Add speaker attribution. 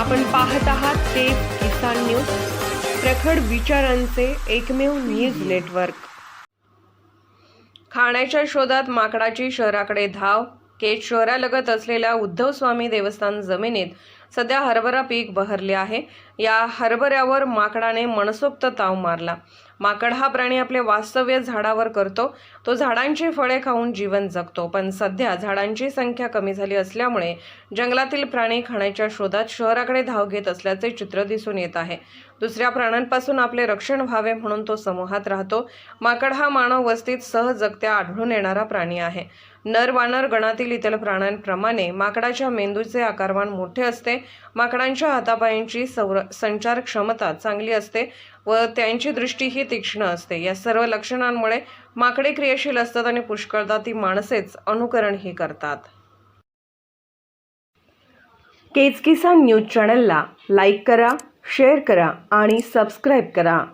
Speaker 1: आपण पाहत आहात ते किसान न्यूज प्रखड विचारांचे एकमेव न्यूज नेटवर्क. खाण्याच्या शोधात माकडाची शहराकडे धाव केज शहरालगत असलेल्या उद्धव स्वामी देवस्थान जमिनीत सध्या हरभरा पीक बहरले आहे. या हरभऱ्यावर माकडाने मनसोक्त ताव मारला. माकड हा प्राणी आपले वास्तव्य झाडावर करतो. तो झाडांची फळे खाऊन जीवन जगतो. पण सध्या झाडांची संख्या कमी झाली असल्यामुळे जंगलातील प्राणी खाण्याच्या शोधात शहराकडे धाव घेत असल्याचे चित्र दिसून येत आहे. दुसऱ्या प्राण्यांपासून आपले रक्षण व्हावे म्हणून तो समूहात राहतो. माकड हा मानव वस्तीत सहजगत्या आढळून येणारा प्राणी आहे. नर वानर गणातील इतर प्राण्यांप्रमाणे माकडाच्या मेंदूचे आकारमान मोठे असते. माकडांच्या हातापायांची संर संचार क्षमता चांगली असते व त्यांची दृष्टीही तीक्ष्ण असते. या सर्व लक्षणांमुळे माकडे क्रियाशील असतात आणि पुष्कळदा ती माणसेच अनुकरणही करतात. केचकिसान न्यूज चॅनलला लाईक करा शेअर करा आणि सबस्क्राईब करा.